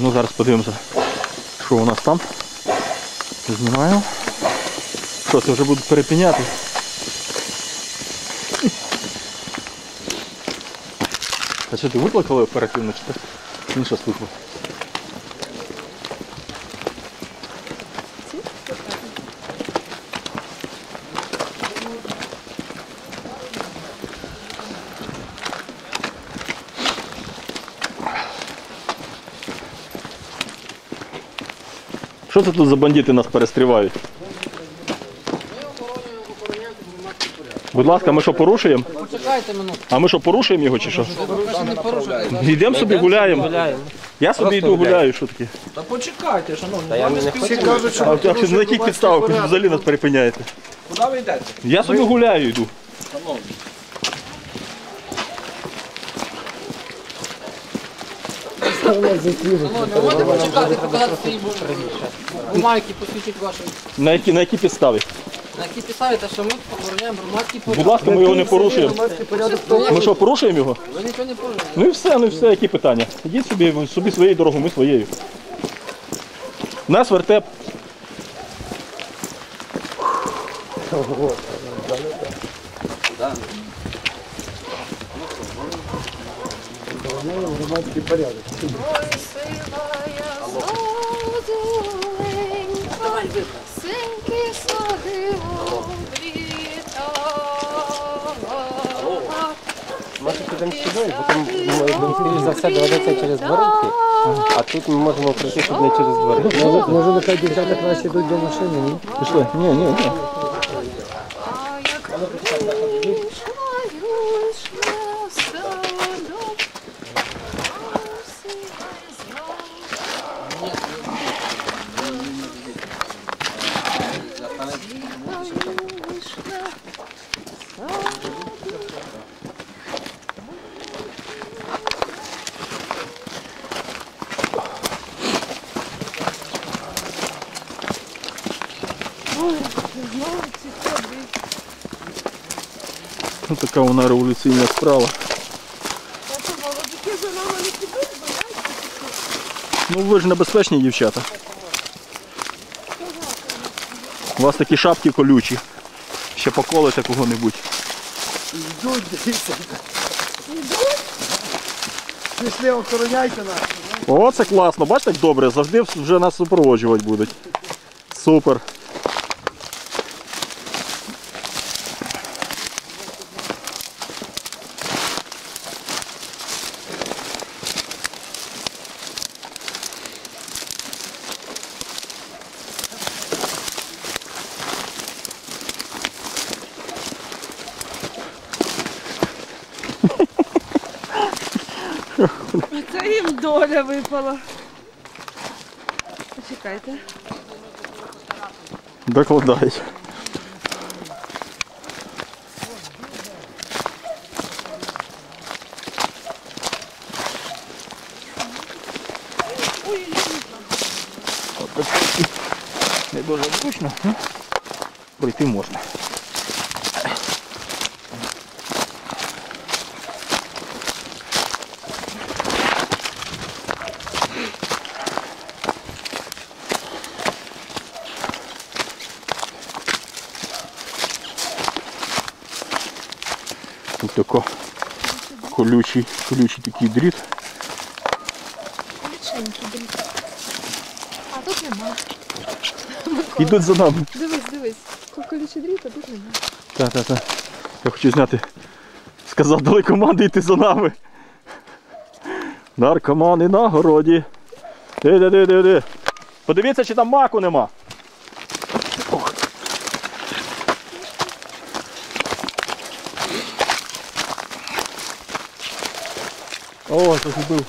Ну зараз подивимося, що у нас там. Знімаємо. Що, це вже будуть перепіняти. А що ти викликали оперативно чи так? Інша що Що це тут за бандити нас перестрівають? Будь ласка, ми що порушуємо? Почекайте минуту. А ми що порушуємо його чи що? Йдемо собі гуляємо. Я собі йду гуляю, що таке? Та почекайте, шановні. Вам не Всі кажуть, що А ви на яких підставах ви взагалі нас перепиняєте? Куди ви йдете? Я собі гуляю йду. Шановні. Шановні, ви можете почекати, показати свої бу- бумайки, ваші. На які, на які підстави? На які підставі, те, що ми охороняємо громадський порядок. Будь ласка, ми його не порушуємо. Ми що, порушуємо його? Ви нічого не порушуєте. Ну і все, ну і все, які питання. Ідіть собі, собі своєю дорогою, ми своєю. Нас вертеп. Громадський порядок. Синьки. Може підемо сюди, бо там ну, за все доведеться через двори. А тут ми можемо пройти тут не через двори. Може, може нехай дівчата краще йдуть до машини, ні? Пішли. Ні, ні, ні. А як вийшла, вийшла садом, а всі знали. Вийшла знову ці ходи. Ну, така вона революційна справа. Ну ви ж небезпечні дівчата. У вас такі шапки колючі. Ще поколите кого-небудь. Йдуть, дивіться. Йдуть? Пішли, охороняйте нас. О, це класно, бачите, як добре, завжди вже нас супроводжувати будуть. Супер. Це їм доля випала. Почекайте. Докладають. Не дуже зручно, пройти можна. Тут тако колючий, колючий такий дріт. Ліченький дріт. А тут нема. Ідуть за нами. Дивись, дивись. Колючий дріт, а тут нема. Так, так, так. Я хочу зняти. Сказав, дали команди йти за нами. Наркомани на городі. Де, де, де, де, де. Подивіться, чи там маку нема. О, загубив.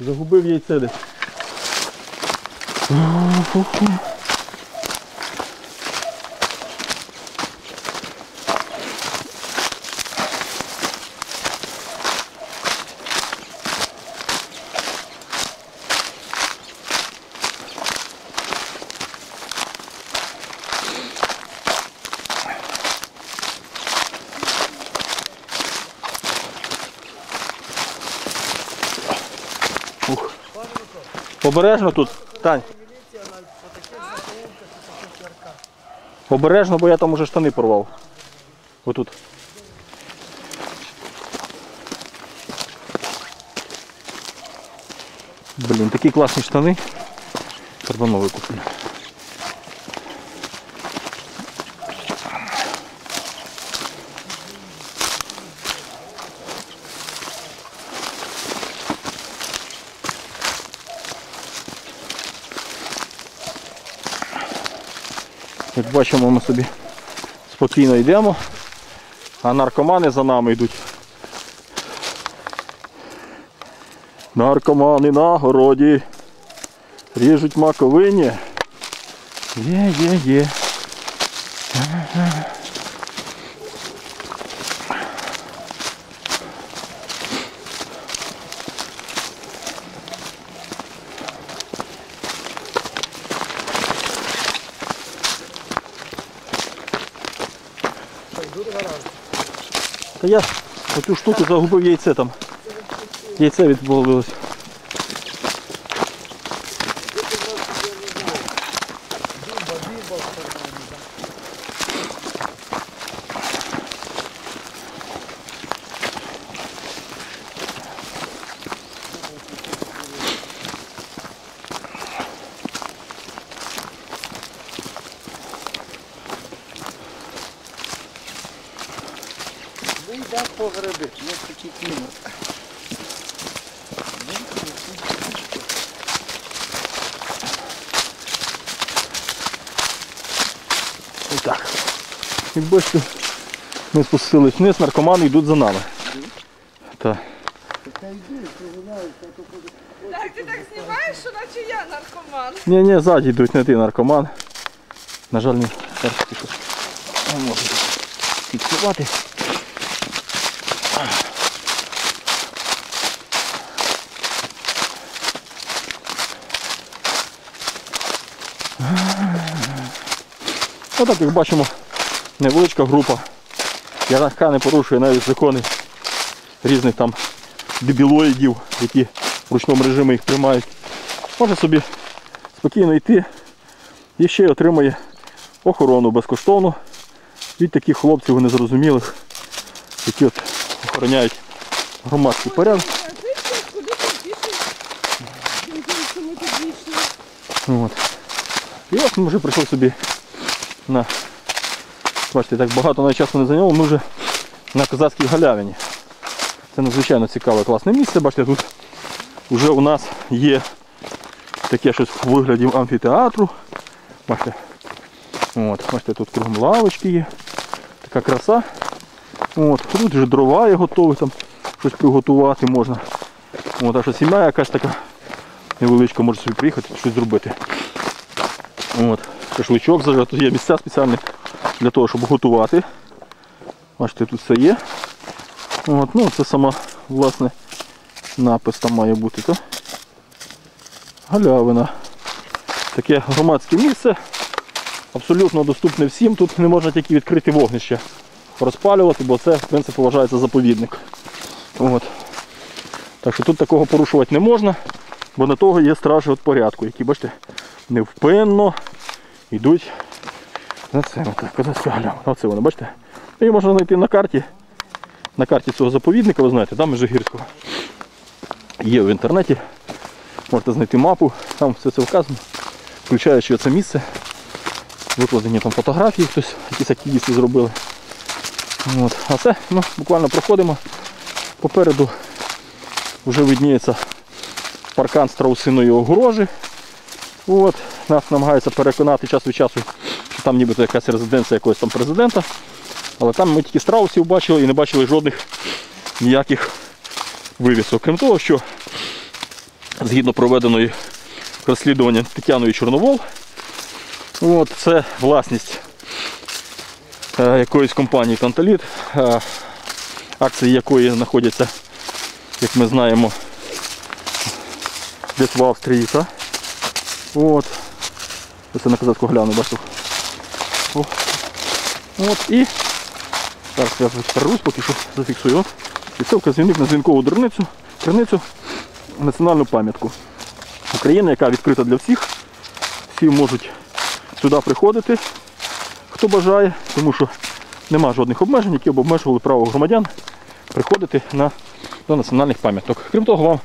Загубив яйце десь. Обережно тут, Тань. Обережно, бо я там уже штани порвав. Отут. Блін, такі класні штани. Треба нові куплю. Бачимо, ми собі спокійно йдемо, а наркомани за нами йдуть. Наркомани на городі. Ріжуть маковині. Є, є, є. Я цю штуку загубив яйце там. Яйце відбулилось. Йдемо по гриби, є такий клімат. І так. Як бачите, ми спустились вниз, наркомани йдуть за нами. Так. Так, ти так знімаєш, що наче я наркоман. Ні, ні, ззаді йдуть, не ти наркоман. На жаль, не перший підсувати. Отак, як бачимо, невеличка група, яка не порушує навіть закони різних там дебілоїдів, які в ручному режимі їх тримають. Може собі спокійно йти і ще й отримає охорону безкоштовно від таких хлопців незрозумілих, які от охороняють громадський порядок. А? От. І от ми вже прийшли собі на. Бачите, так багато на часу не зайняло, ми вже на козацькій галявині. Це надзвичайно цікаве, класне місце. Бачите, тут вже у нас є таке щось у вигляді амфітеатру. Бачите, от, бачите, тут кругом лавочки є. Така краса. От, тут вже дрова є готові, там щось приготувати можна. От, а що сім'я якась така невеличка, може собі приїхати, щось зробити. От, шашличок зажав. Тут є місця спеціальні для того, щоб готувати. Бачите, тут все є. От, ну, це сама, власне, напис там має бути. То. Галявина. Таке громадське місце. Абсолютно доступне всім. Тут не можна тільки відкрити вогнище розпалювати, бо це в принципі вважається заповідник. От. Так що тут такого порушувати не можна, бо на того є стражі от порядку, які, бачите, невпинно йдуть. Отак, козацька галявина. Оце воно, бачите? Її можна знайти на карті. На карті цього заповідника, ви знаєте, там Межигірського. Є в інтернеті. Можете знайти мапу, там все це вказано, включаючи це місце. Викладені там фотографії, хтось, якісь активісти зробили. От. А це ну, буквально проходимо. Попереду вже видніється паркан страусиної огорожі. От. Нас намагаються переконати час від часу, що там нібито якась резиденція якогось там президента. Але там ми тільки страусів бачили і не бачили жодних ніяких вивісок. Крім того, що згідно проведеної розслідування Тетяною Чорновол, от, це власність е, якоїсь компанії Танталіт, е, акції якої знаходяться, як ми знаємо, десь в Австрії. От. Це на козацьку гляну, бачу. От і зараз я перервусь, поки що зафіксую. Це вказівник на дзвінкову дурницю, криницю, національну пам'ятку. України, яка відкрита для всіх. Всі можуть сюди приходити, хто бажає, тому що нема жодних обмежень, які б обмежували право громадян приходити на, до національних пам'яток. Крім того, вам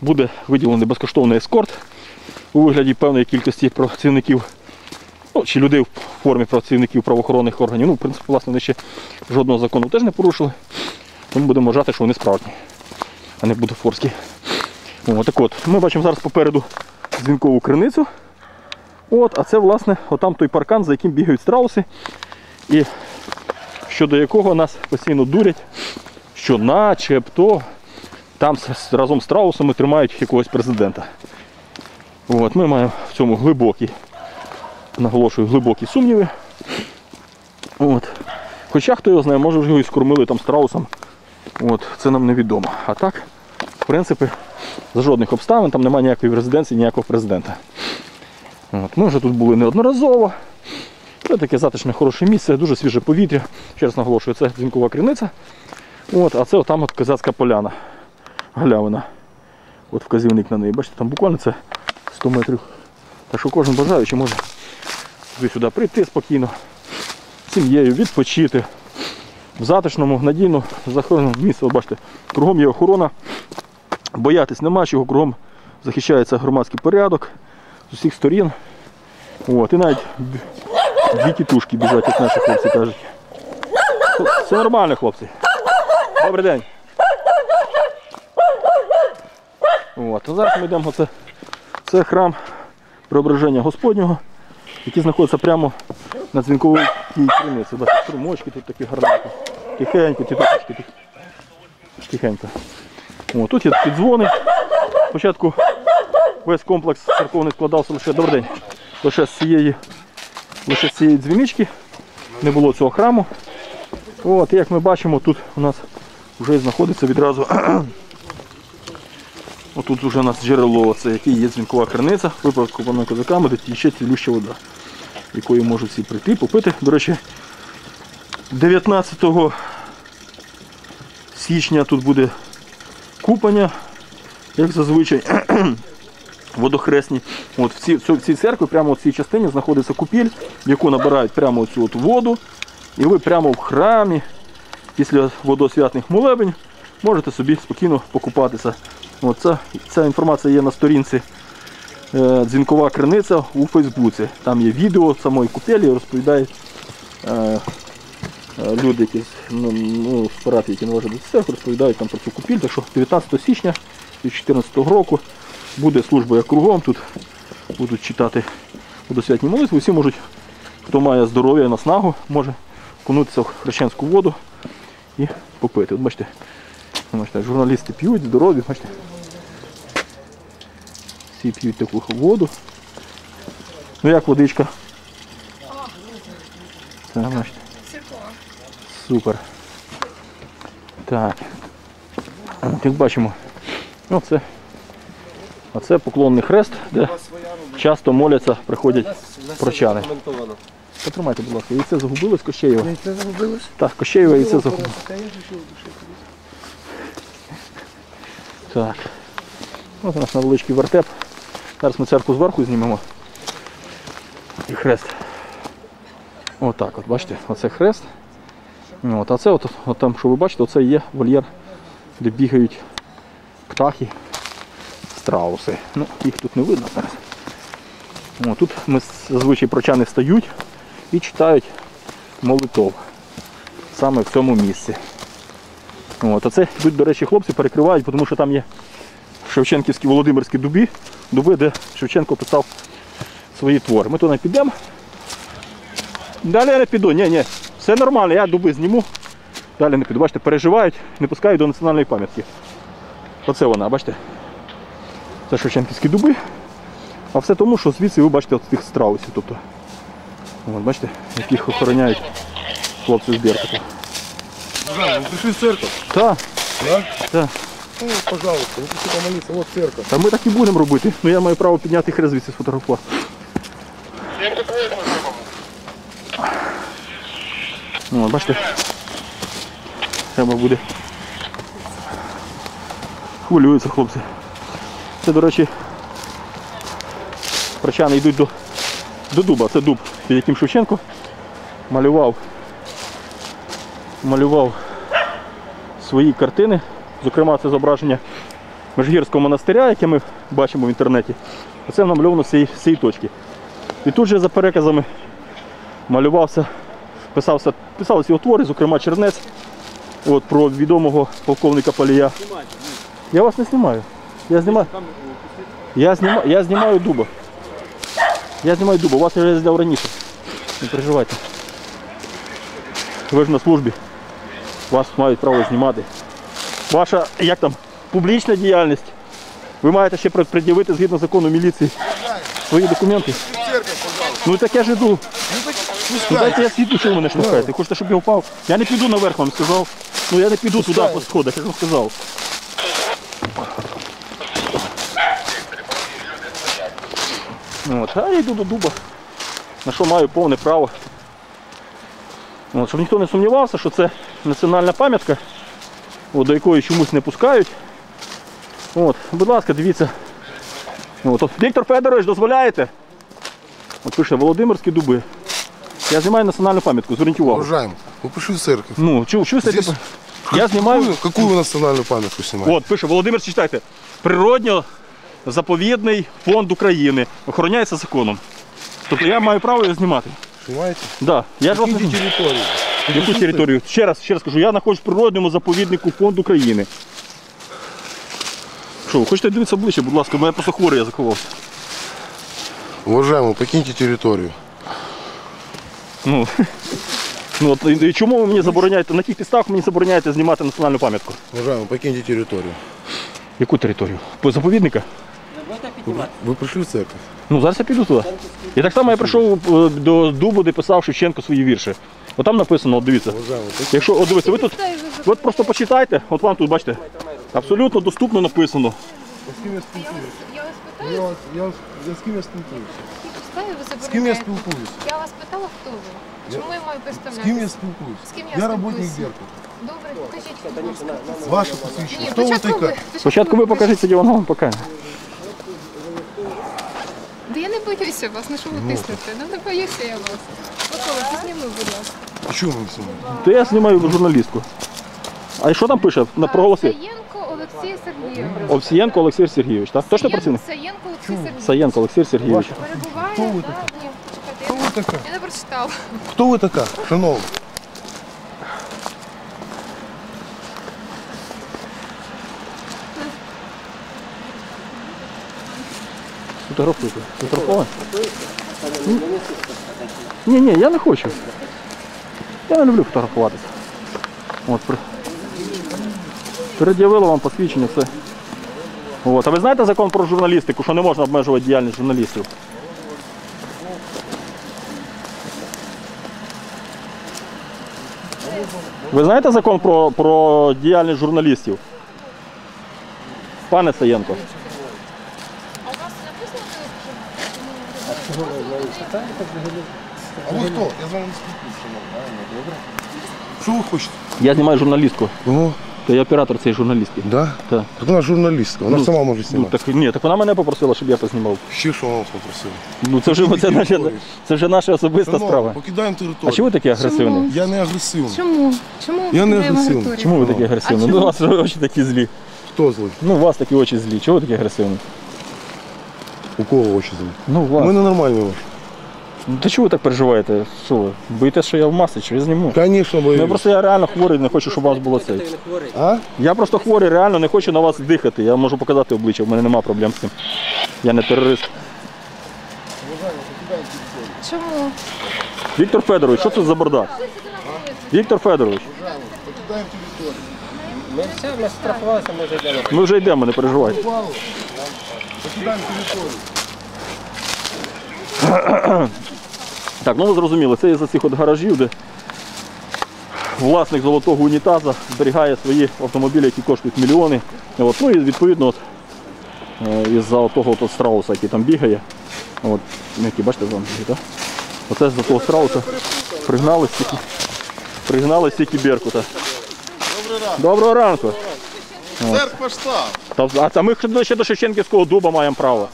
буде виділений безкоштовний ескорт у вигляді певної кількості працівників, ну, чи людей в формі працівників правоохоронних органів. Ну, в принципі, власне, вони ще жодного закону теж не порушили. Тому будемо вважати, що вони справжні, а не бутафорські. О, так от, ми бачимо зараз попереду дзвінкову криницю. От, а це, власне, отам той паркан, за яким бігають страуси, і щодо якого нас постійно дурять, що начебто там разом з страусами тримають якогось президента. От, ми маємо в цьому глибокі, наголошую, глибокі сумніви. От. Хоча хто його знає, може вже його і скормили там страусом. От, це нам невідомо. А так, в принципі, за жодних обставин там немає ніякої резиденції, ніякого президента. От, ми вже тут були неодноразово. Це таке затишне, хороше місце, дуже свіже повітря. Ще раз наголошую, це дзвінкова криниця. От, а це отам от козацька поляна. Галявина. От вказівник на неї. Бачите, там буквально це 100 метрів. Так що кожен бажаючий може сюди прийти спокійно, сім'єю, відпочити. В затишному, надійно захороненому місці, от бачите, кругом є охорона. Боятись нема чого, кругом захищається громадський порядок з усіх сторін. От, і навіть дві тітушки біжать, як наші хлопці кажуть. Все нормально, хлопці. Добрий день. От, а зараз ми йдемо. Оце, це храм Преображення Господнього, який знаходиться прямо на дзвінковій криниці. Бачите, струмочки тут такі гарненькі. Тихенько, такі. Тихенько. О, тут є такі дзвони. Спочатку весь комплекс церковний складався лише добрий день. Лише з цієї, лише з цієї дзвінички. Не було цього храму. От, і як ми бачимо, тут у нас вже знаходиться відразу. Отут вже у нас джерело, це яке є дзвінкова криниця, випадкованими козаками, де тіче цілюща вода, якою можуть всі прийти, попити. До речі, 19 січня тут буде купання, як зазвичай, водохресні. От в, цій, в цій- церкві, прямо в цій частині знаходиться купіль, яку набирають прямо цю от воду. І ви прямо в храмі після водосвятних молебень можете собі спокійно покупатися. От ця, інформація є на сторінці е, Дзвінкова криниця у Фейсбуці. Там є відео самої купелі, розповідають е, е, люди, які ну, ну, з парафії, які належать до церкви, розповідають там про цю купіль. Так що 19 січня 2014 року буде служба як кругом. Тут будуть читати водосвятні молитви. Всі можуть, хто має здоров'я і наснагу, може окунутися в хрещенську воду і попити. От бачите, бачите, журналісти п'ють, здорові, бачите. Всі п'ють таку воду. Ну як водичка? Так, бачите. Супер. Так. От, як бачимо, ну, це, оце поклонний хрест, де часто моляться, приходять прочани. Потримайте, будь ласка, яйце загубилось Кощеєва. Це загубилось? Так, Кощеєва яйце загубилось. Так. Ось у нас невеличкий вертеп. Зараз ми церкву зверху знімемо. І хрест. Отак от, бачите, оце хрест. От, а це от, от там, що ви бачите, оце є вольєр, де бігають птахи, страуси. Ну, їх тут не видно зараз. О, тут ми зазвичай прочани стають і читають молитов саме в цьому місці. От, а це тут, до речі, хлопці перекривають, тому що там є Шевченківські Володимирські дуби, дуби, де Шевченко писав свої твори. Ми туди не підемо. Далі я не піду, ні, ні, все нормально, я дуби зніму. Далі не піду. Бачите, переживають, не пускають до національної пам'ятки. Оце вона, бачите? Це Шевченківські дуби. А все тому, що звідси ви бачите от тих страусів. Тобто, от, бачите, яких охороняють хлопці з Беркута. Вы пришли в церковь? Так, Да? так. Ну, пожалуйста, вы пришли помолиться, вот. Та ми так і будемо робити. Ну я маю право підняти хрест звідси сфотографувати. Ну, бачите, треба буде. Хвилюються хлопці. Це, до речі, прочани йдуть до, до дуба. Це дуб, під яким Шевченко малював, малював свої картини. Зокрема, це зображення Межгірського монастиря, яке ми бачимо в інтернеті. Оце намальовано з цієї, точки. І тут же за переказами малювався, писався, писалися його твори, зокрема Чернець, от, про відомого полковника Палія. Я вас не знімаю. Я знімаю. Я знімаю, я знімаю дуба. Я знімаю дуба, вас я вже зняв раніше. Не переживайте. Ви ж на службі. Вас мають право знімати. Ваша, як там, публічна діяльність. Ви маєте ще пред'явити згідно закону міліції свої документи. Ну так я ж іду. Ну дайте я світлю, що ви мене штовхаєте. Хочете, щоб я впав? Я не піду наверх, вам сказав. Ну я не піду туди по сходах, я вам сказав. От, а я йду до дуба, на що маю повне право. От, щоб ніхто не сумнівався, що це національна пам'ятка, от, до якої чомусь не пускають. От, будь ласка, дивіться. От, от, Віктор Федорович, дозволяєте? От пише Володимирські дуби. Я знімаю національну пам'ятку, зверніть увагу. Уважаем, вы пришли в церковь. Ну, чу, чу, Здесь Я знімаю. Какую, какую вы национальную памятку снимаете? От, пише Володимир, читайте. Природньо заповідний фонд України. Охороняється законом. Тобто я маю право його знімати. Снимаете? Да. Я ж вас территории? Яку територію? Ще раз, ще раз кажу, я знаходжусь в природньому заповіднику фонд України. Що, ви хочете дивитися ближче, будь ласка, у мене просто хворий я заховався. Уважаемый, покиньте территорию. Ну, ну от, і- і чому ви мені забороняєте, на яких підставах мені забороняєте знімати національну пам'ятку? Уважаемый, покиньте территорию. Яку територію? По заповідника? Вы пришли в церковь? Ну, зараз я піду туди. І так само я прийшов е, до дубу, де писав Шевченко свої вірші. От там написано, от дивіться. Якщо, от дивіться, ви тут, от просто почитайте, от вам тут, бачите, абсолютно доступно написано. Я вас питаю, Я, вас- я, вас- я с кем я спілкуюся? які підстави ви С кем я спілкуюся? Я вас питала, хто ви? Чому я маю С представляти? кем я спілкуюся? З ким я Я работник спілкуюся? Беркута. Добре, покажіть, будь ласка. Ваше вы спочатку ви. такая? Спочатку ви покажіть, тоді воно вам покаже. Да я не боюся вас, на що ви тиснете? Ну не боюся я вас. Микола, зніми, будь ласка. А чего вы снимаете? То я знімаю журналістку. А що там пише? На проголоси? Саєнко Олексій Сергійович. Овсієнко Олексій Сергійович, так? Точно працівник? Саєнко Олексій Сергійович. Саєнко Олексій Сергійович. Перебуває, Хто ви да? Ні, почекайте, Кто я- вы такая? я не прочитала. Кто вы такая, шановна? Фотографуйте. Фотографувати? Ні, ні, я не хочу. Я не люблю фотографуватися. От, при... Вам посвідчення, все. От. А ви знаєте закон про журналістику, що не можна обмежувати діяльність журналістів? Ви знаєте закон про, про діяльність журналістів? Пане Саєнко. А у вас написано, А хто? Я з вами не спілкуюся. Що ви хочете? Я знімаю журналістку. Ну, То я оператор цієї журналістки. да? Так. Так вона журналістка, вона Ну, сама може Ну, знімати. так ні, так вона мене попросила, щоб я познімав. Ще що вона вас попросила? Ну це вже це, наша, це вже наша особиста Шановна, справа. покидаємо А територію. чому ви такі агресивні? Я не агресивний. Чому? Чому Я не ми агресивний. мораторій? Чому ви такі агресивні? Ну у вас очі такі злі. Хто злий? Ну у вас такі очі злі. Чого ви такі агресивні? У кого очі злий? Ну у У вас. мене нормальні очі. Ну то чого ви так переживаєте? Що ви? Боїтесь, що я в масці, чи я зніму? Звісно, Ну, я боюсь. просто я реально хворий, не хочу, щоб у вас було цей. А? Я просто хворий, реально не хочу на вас дихати. Я можу показати обличчя, в мене немає проблем з цим. Я не терорист. Чому? Віктор Федорович, що це за бардак? Віктор Федорович, Покидаємо територію. Ми все, ми штрафувалися, ми вже йдемо. ми вже йдемо, не переживайте. Покидаємо територію. Так, ну ви зрозуміли, це із-за цих от гаражів, де власник золотого унітаза зберігає свої автомобілі, які коштують мільйони. От, ну і відповідно от, е, із-за того от страуса, який там бігає. От, ну, який, бачите, вам так? Оце з-за того страуса пригнали стільки, пригнали стільки беркута. Доброго ранку. Церква штаб. Та, а це ми ще до Шевченківського дуба маємо право.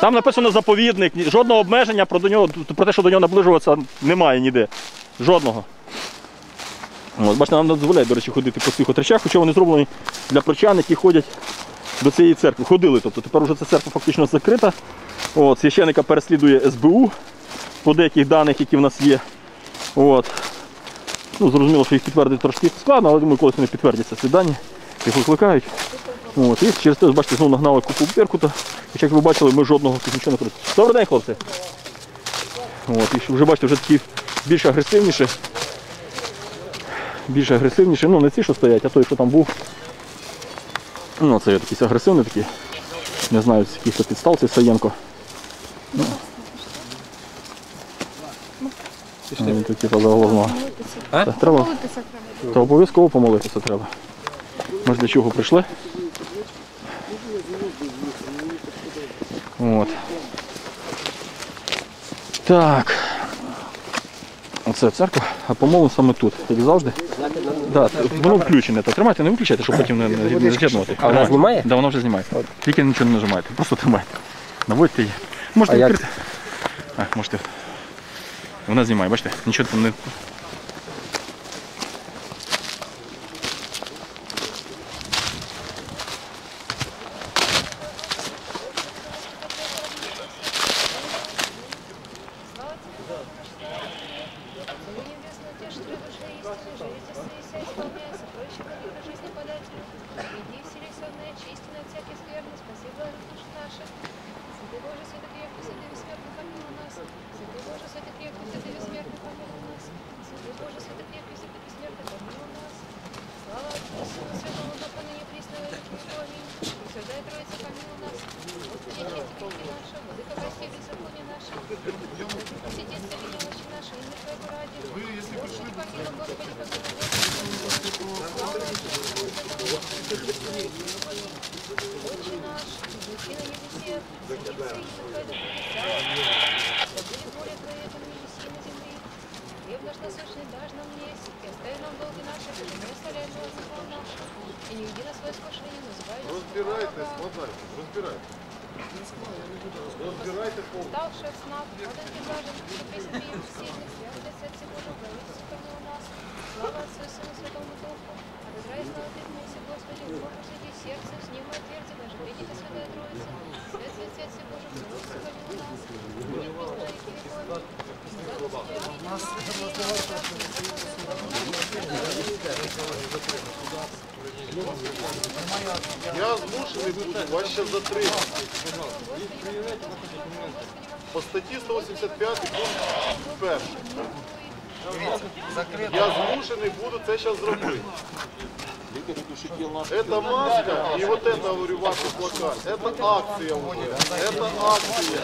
Там написано заповідник, жодного обмеження про, до нього, про те, що до нього наближуватися немає ніде. Жодного. От, бачите, нам не дозволяють, до речі, ходити по цих отречах, хоча вони зроблені для прочан, які ходять до цієї церкви. Ходили, тобто тепер вже ця церква фактично закрита. От, священика переслідує СБУ по деяких даних, які в нас є. От. Ну, зрозуміло, що їх підтвердити трошки складно, але думаю, колись вони підтвердяться ці дані, їх викликають. От, і через те, бачите, знову нагнали купу Беркута. Хоча, як ви бачили, ми жодного тут нічого не користуємо. Добрий день, хлопці. От, і вже бачите, вже такі більш агресивніші. Більш агресивніші. Ну, не ці, що стоять, а той, що там був. Ну, це якийсь агресивний такий. Не знаю, з яких то підстав цей Саєнко. Ну. Він тут типу за. А? Треба, треба. то обов'язково помолитися треба. Ми ж для чого прийшли? От. Так. Оце церква, а помолимо саме тут, як завжди. Да, воно включене. Так, тримайте, не виключайте, щоб потім не, не, не. А вона знімає? Да, воно вже знімає. Тільки нічого не нажимайте, просто тримайте. Наводьте її. Можете відкрити. А, можете. Вона знімає, бачите? Нічого там не. Например, синица иссыхает от Забыли море твое, это не сильно земли. Хлеб наш насущный дашь нам есть, и остави нам долги наши, и мы оставляем нас за нашу. И не веди на свое искушение, но избави нас Разбирайтесь, хватай, разбирайтесь. Разбирайте полностью. Ставший в снах, вот он не важен, что песен прием сильный, связанный от всего же правительства. Я змушений буду вас ще затримати. По статті 185 пункт перший. Я змушений буду це зараз зробити. Это маска и вот это, говорю, ваш плакат. Это акция уже. Это акция.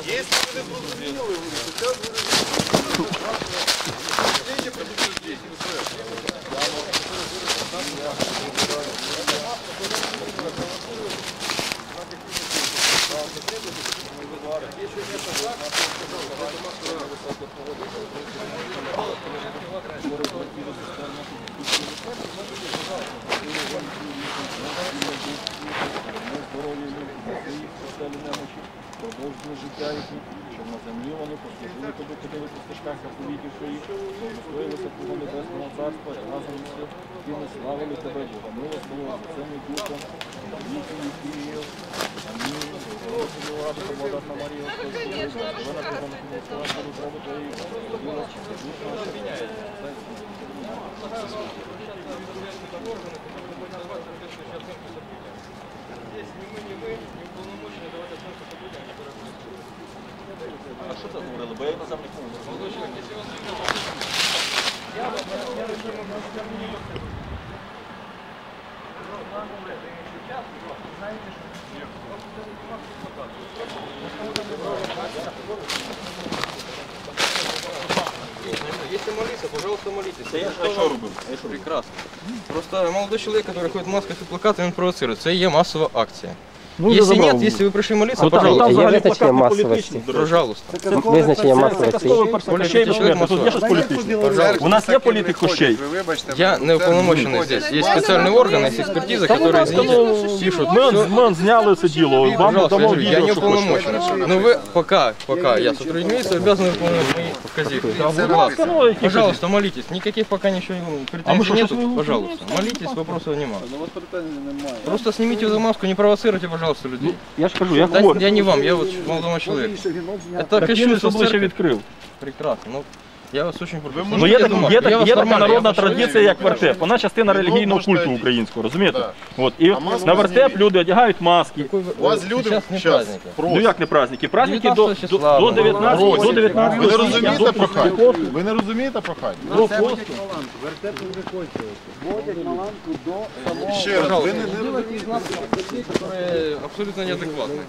Если вы не зрозуміли, говорю, сейчас Предупреждение, предупреждение. Продовжили життя їхні, щоб на землі вони послужили тобі, ходили по стежках та повіті своїх, достоїлися Твого Небесного Царства, і разом із тими славили тебе, Бога милостивого, за цим і духом, віки віків. Амінь. Господи, радуйся, Богдасна Марія, Господи, вона тебе на кінець слава роботи Твоєї, Господи, душ наша, здесь ни мы, ни вы, не уполномочены давать оценку событиям, которые происходят. А что ты говорила? Бо я на замок не Молодой человек, если он сильно Я бы я бы не могу Знаете, что? Нет. молиться, пожалуйста, молитесь. Це я що робив? Прекрасно. Просто молодой человек, который ходит в масках и плакатами, он провоцирует. Це є масова акція. Ну, вже Если забрав. нет, если вы пришли молиться, Ну, там, пожалуйста. там Є взагалі визначення плакати масовості. політичні, до речі. Пожалуйста. Визначення Це масовості. казковий персонаж. Кощей безсмертний. Тут є щось політичне. У нас є політик Кощей. Ви вибачте, Я не уполномоченный здесь. Есть специальный орган, есть экспертиза, Та, будь которая, ласка, извините, ну, пишут ми, он- всё. ми он зняли це діло. Вам Пожалуйста, я, дамо говорю, я відео, не що хочете. уполномоченный. Но вы пока, пока я сотрудник милиции, обязаны выполнять мои указы. Пожалуйста. Ну, які Пожалуйста, молитесь. Никаких пока ничего А мы претензий что, нету. сейчас вы Пожалуйста, молитесь, вопросов нема. Просто снимите эту маску, не провоцируйте, пожалуйста, людей. Я ж кажу, я Да, хворий. я не вам, я вот молодому человеку. Это Так він кощунство обличчя церкви. відкрив. Прекрасно. Ну, я вас очень прошу. Ну є, так, є, так, є така народна традиція. традиція, як вертеп. Вона частина релігійного культу українського, розумієте? От, і маску на вертеп люди одягають маски. У вас люди Сейчас не щас праздники. Ну як не праздники? Праздники до, 19 до, до ну, 19, до 19 Ви не розумієте прохання? Ви не розумієте прохання? До посту. Ще раз, ви Пожалуйста, не, не не делайте из нас людей, которые абсолютно неадекватные.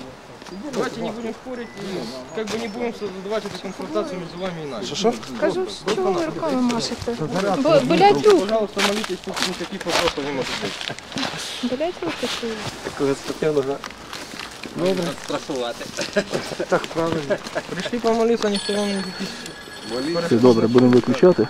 Давайте не будем спорить и как бы не будем создавать эту конфронтацию между вами и нами. Что? Кажу, що ви руками машете? Бо- Болять руки, Пожалуйста, молитесь, тут никаких вопросов не может быть. болять руки чи ні? Такого спортивного. Пришли помолиться, никто вам никаких Все добре, будемо виключати.